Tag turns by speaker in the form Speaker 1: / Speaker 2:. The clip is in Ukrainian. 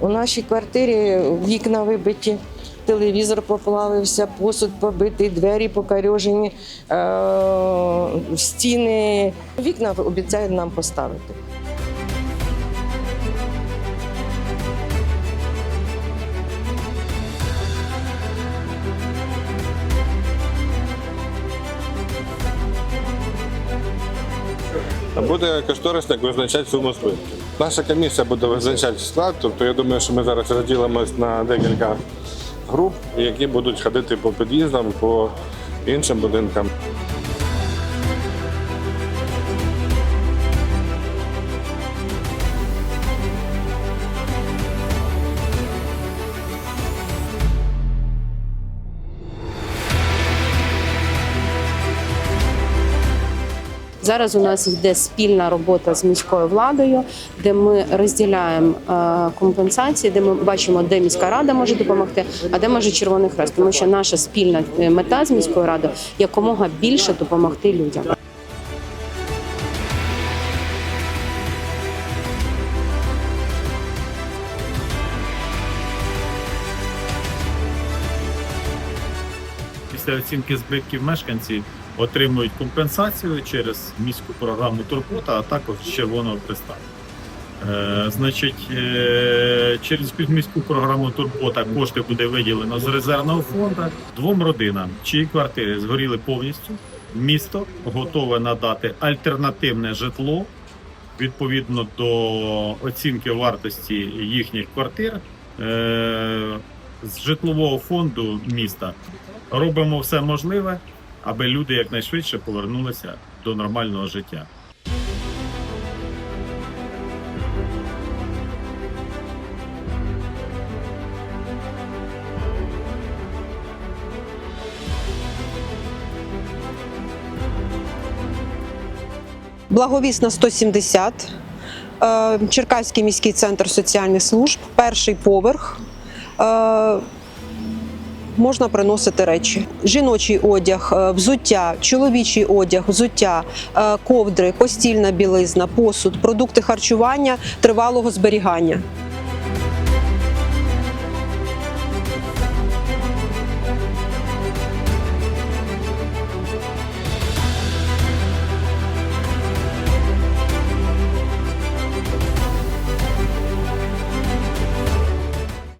Speaker 1: У нашій квартирі вікна вибиті, телевізор поплавився, посуд побитий, двері покарьожені, е- стіни. Вікна обіцяють нам поставити.
Speaker 2: Буде кошторисник визначати суму збитків. Наша комісія буде визначати склад, тобто я думаю, що ми зараз розділимось на декілька груп, які будуть ходити по під'їздам, по іншим будинкам.
Speaker 3: Зараз у нас йде спільна робота з міською владою, де ми розділяємо е, компенсації, де ми бачимо, де міська рада може допомогти, а де може Червоний Хрест. Тому що наша спільна е, мета з міською радою якомога більше допомогти людям.
Speaker 4: Після оцінки збитків мешканці отримують компенсацію через міську програму Турбота, а також Червоного Христа. Е, значить, е, через міську програму Турбота кошти буде виділено з резервного фонду двом родинам, чиї квартири згоріли повністю. Місто готове надати альтернативне житло відповідно до оцінки вартості їхніх квартир. Е, з житлового фонду міста робимо все можливе, аби люди якнайшвидше повернулися до нормального життя.
Speaker 5: Благовісна 170, е, Черкаський міський центр соціальних служб, перший поверх. Можна приносити речі: жіночий одяг, е, взуття, чоловічий одяг, взуття, е, ковдри, постільна білизна, посуд, продукти харчування тривалого зберігання.